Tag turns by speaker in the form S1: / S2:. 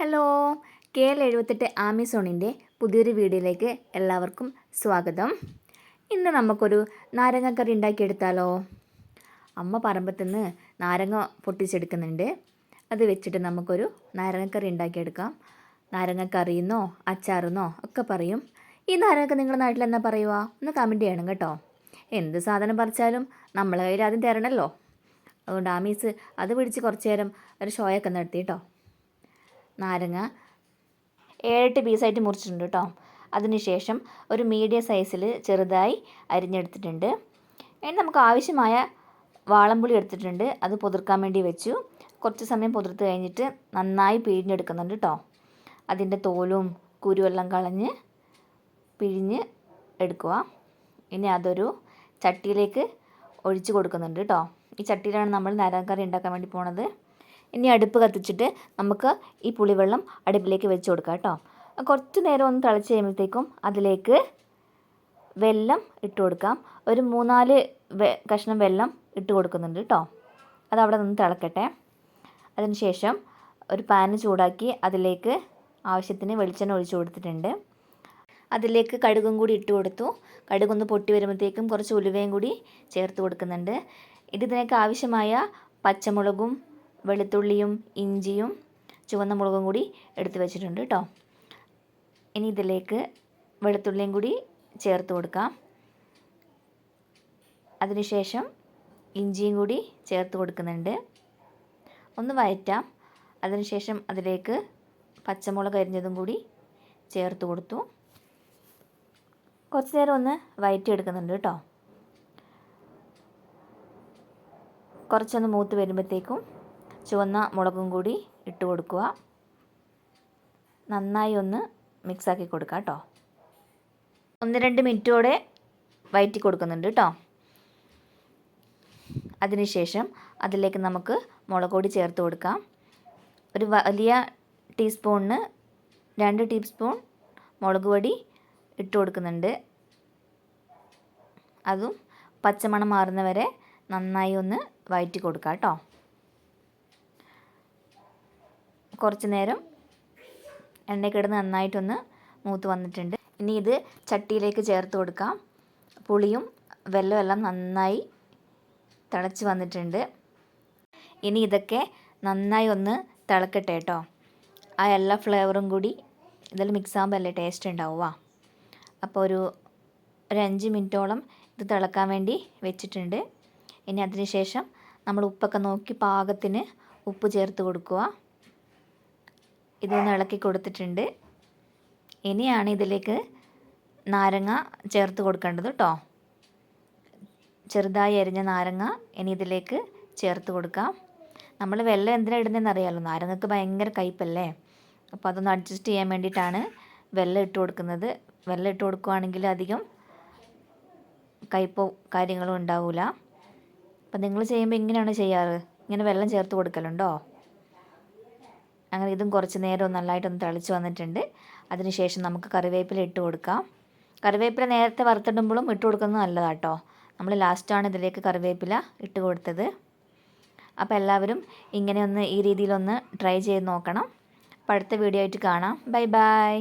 S1: hello K L എഴുപത്തെട്ട് ആമിസോണിൻ്റെ പുതിയൊരു വീഡിയോയിലേക്ക് എല്ലാവർക്കും സ്വാഗതം ഇന്ന് നമുക്കൊരു നാരങ്ങക്കറി ഉണ്ടാക്കിയെടുത്താലോ അമ്മ പറമ്പത്ത് നിന്ന് നാരങ്ങ പൊട്ടിച്ചെടുക്കുന്നുണ്ട് അത് വെച്ചിട്ട് നമുക്കൊരു നാരങ്ങക്കറി ഉണ്ടാക്കിയെടുക്കാം നാരങ്ങക്കറിയെന്നോ അച്ചാറെന്നോ ഒക്കെ പറയും ഈ നാരങ്ങ നിങ്ങളുടെ നാട്ടിൽ എന്നാ പറയുക ഒന്ന് കമൻറ്റ് ചെയ്യണം കേട്ടോ എന്ത് സാധനം പറിച്ചാലും നമ്മളെ കയ്യിൽ ആദ്യം തരണമല്ലോ അതുകൊണ്ട് ആമീസ് അത് പിടിച്ച് കുറച്ച് നേരം ഒരു ഷോയൊക്കെ നടത്തി കേട്ടോ നാരങ്ങ ഏഴെട്ട് പീസായിട്ട് മുറിച്ചിട്ടുണ്ട് കേട്ടോ അതിനുശേഷം ഒരു മീഡിയം സൈസിൽ ചെറുതായി അരിഞ്ഞെടുത്തിട്ടുണ്ട് ഇനി നമുക്ക് ആവശ്യമായ വാളംപുളി എടുത്തിട്ടുണ്ട് അത് പുതിർക്കാൻ വേണ്ടി വെച്ചു കുറച്ച് സമയം പുതിർത്ത് കഴിഞ്ഞിട്ട് നന്നായി പിഴിഞ്ഞെടുക്കുന്നുണ്ട് കേട്ടോ അതിൻ്റെ തോലും കുരുവെല്ലാം കളഞ്ഞ് പിഴിഞ്ഞ് എടുക്കുക ഇനി അതൊരു ചട്ടിയിലേക്ക് ഒഴിച്ച് കൊടുക്കുന്നുണ്ട് കേട്ടോ ഈ ചട്ടിയിലാണ് നമ്മൾ നാരങ്ങ കറി ഉണ്ടാക്കാൻ വേണ്ടി പോണത് ഇനി അടുപ്പ് കത്തിച്ചിട്ട് നമുക്ക് ഈ പുളിവെള്ളം അടുപ്പിലേക്ക് വെച്ച് കൊടുക്കാം കേട്ടോ കുറച്ച് നേരം ഒന്ന് തിളച്ച് കഴിയുമ്പോഴത്തേക്കും അതിലേക്ക് വെല്ലം ഇട്ട് കൊടുക്കാം ഒരു മൂന്നാല് കഷ്ണം വെല്ലം ഇട്ട് കൊടുക്കുന്നുണ്ട് കേട്ടോ അത് നിന്ന് തിളക്കട്ടെ അതിനുശേഷം ഒരു പാന് ചൂടാക്കി അതിലേക്ക് ആവശ്യത്തിന് വെളിച്ചെണ്ണ ഒഴിച്ചു കൊടുത്തിട്ടുണ്ട് അതിലേക്ക് കടുകും കൂടി ഇട്ട് കൊടുത്തു കടുകൊന്ന് പൊട്ടി വരുമ്പോഴത്തേക്കും കുറച്ച് ഉലുവയും കൂടി ചേർത്ത് കൊടുക്കുന്നുണ്ട് ഇത് ഇതിനേക്ക് ആവശ്യമായ പച്ചമുളകും വെളുത്തുള്ളിയും ഇഞ്ചിയും ചുവന്ന മുളകും കൂടി എടുത്ത് വെച്ചിട്ടുണ്ട് കേട്ടോ ഇനി ഇതിലേക്ക് വെളുത്തുള്ളിയും കൂടി ചേർത്ത് കൊടുക്കാം അതിനുശേഷം ഇഞ്ചിയും കൂടി ചേർത്ത് കൊടുക്കുന്നുണ്ട് ഒന്ന് വയറ്റാം അതിനുശേഷം അതിലേക്ക് പച്ചമുളക് അരിഞ്ഞതും കൂടി ചേർത്ത് കൊടുത്തു കുറച്ച് നേരം ഒന്ന് വയറ്റിയെടുക്കുന്നുണ്ട് കേട്ടോ കുറച്ചൊന്ന് മൂത്ത് വരുമ്പോഴത്തേക്കും ചുവന്ന മുളകും കൂടി ഇട്ട് കൊടുക്കുക നന്നായി ഒന്ന് മിക്സാക്കി കൊടുക്കുക കേട്ടോ ഒന്ന് രണ്ട് മിനിറ്റോടെ വയറ്റി കൊടുക്കുന്നുണ്ട് കേട്ടോ അതിനുശേഷം അതിലേക്ക് നമുക്ക് മുളക് പൊടി ചേർത്ത് കൊടുക്കാം ഒരു വലിയ ടീസ്പൂണിന് രണ്ട് ടീസ്പൂൺ മുളക് പൊടി ഇട്ട് കൊടുക്കുന്നുണ്ട് അതും പച്ചമണം മാറുന്നവരെ നന്നായി ഒന്ന് വയറ്റി കൊടുക്കാം കേട്ടോ കുറച്ച് നേരം എണ്ണ കിടന്ന് നന്നായിട്ടൊന്ന് മൂത്ത് വന്നിട്ടുണ്ട് ഇനി ഇത് ചട്ടിയിലേക്ക് ചേർത്ത് കൊടുക്കാം പുളിയും വെല്ലവും എല്ലാം നന്നായി തിളച്ച് വന്നിട്ടുണ്ട് ഇനി ഇതൊക്കെ നന്നായി ഒന്ന് തിളക്കട്ടെ കേട്ടോ ആ എല്ലാ ഫ്ലേവറും കൂടി ഇതിൽ മിക്സ് ആകുമ്പോൾ അല്ലേ ടേസ്റ്റ് ഉണ്ടാവുക അപ്പോൾ ഒരു ഒരു അഞ്ച് മിനിറ്റോളം ഇത് തിളക്കാൻ വേണ്ടി വെച്ചിട്ടുണ്ട് ഇനി ശേഷം നമ്മൾ ഉപ്പൊക്കെ നോക്കി പാകത്തിന് ഉപ്പ് ചേർത്ത് കൊടുക്കുക ഇതൊന്ന് ഇളക്കി കൊടുത്തിട്ടുണ്ട് ഇനിയാണ് ഇതിലേക്ക് നാരങ്ങ ചേർത്ത് കൊടുക്കേണ്ടത് കേട്ടോ ചെറുതായി അരിഞ്ഞ നാരങ്ങ ഇനി ഇതിലേക്ക് ചേർത്ത് കൊടുക്കാം നമ്മൾ വെള്ളം എന്തിനാണ് ഇടുന്നതെന്ന് അറിയാമല്ലോ നാരങ്ങക്ക് ഭയങ്കര കയ്പല്ലേ അപ്പോൾ അതൊന്ന് അഡ്ജസ്റ്റ് ചെയ്യാൻ വേണ്ടിയിട്ടാണ് വെള്ളം ഇട്ട് കൊടുക്കുന്നത് വെള്ളം ഇട്ട് കൊടുക്കുകയാണെങ്കിൽ അധികം കയ്പോ കാര്യങ്ങളും ഉണ്ടാവില്ല അപ്പം നിങ്ങൾ ചെയ്യുമ്പോൾ ഇങ്ങനെയാണ് ചെയ്യാറ് ഇങ്ങനെ വെള്ളം ചേർത്ത് കൊടുക്കലുണ്ടോ അങ്ങനെ ഇതും കുറച്ച് നേരം നല്ലതായിട്ടൊന്ന് തിളച്ച് വന്നിട്ടുണ്ട് അതിനുശേഷം നമുക്ക് കറിവേപ്പില ഇട്ട് കൊടുക്കാം കറിവേപ്പില നേരത്തെ വറുത്തിടുമ്പോഴും ഇട്ട് കൊടുക്കുന്നത് നല്ലതാട്ടോ നമ്മൾ ലാസ്റ്റാണ് ഇതിലേക്ക് കറിവേപ്പില ഇട്ട് കൊടുത്തത് അപ്പോൾ എല്ലാവരും ഇങ്ങനെയൊന്ന് ഈ രീതിയിലൊന്ന് ട്രൈ ചെയ്ത് നോക്കണം അപ്പോൾ അടുത്ത വീഡിയോ ആയിട്ട് കാണാം ബൈ ബൈ